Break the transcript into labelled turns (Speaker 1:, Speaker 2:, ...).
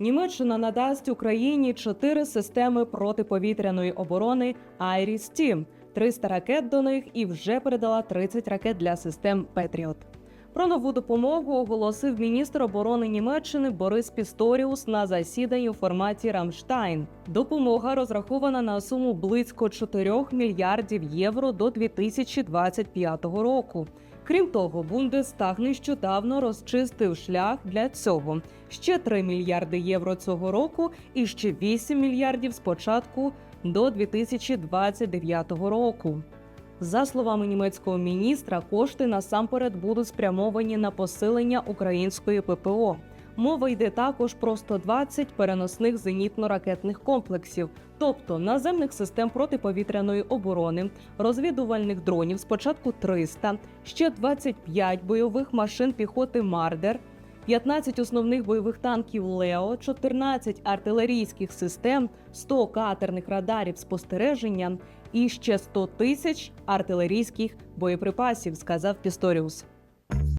Speaker 1: Німеччина надасть Україні чотири системи протиповітряної оборони «Айріс-Т», 300 ракет до них і вже передала 30 ракет для систем Петріот. Про нову допомогу оголосив міністр оборони Німеччини Борис Пісторіус на засіданні у форматі Рамштайн. Допомога розрахована на суму близько 4 мільярдів євро до 2025 року. Крім того, Бундестаг нещодавно розчистив шлях для цього. Ще 3 мільярди євро цього року і ще 8 мільярдів з початку до 2029 року. За словами німецького міністра, кошти насамперед будуть спрямовані на посилення української ППО. Мова йде також про 120 переносних зенітно-ракетних комплексів, тобто наземних систем протиповітряної оборони, розвідувальних дронів спочатку 300, ще 25 бойових машин піхоти Мардер, 15 основних бойових танків Лео, 14 артилерійських систем, 100 катерних радарів спостереження і ще 100 тисяч артилерійських боєприпасів, сказав Пісторіус.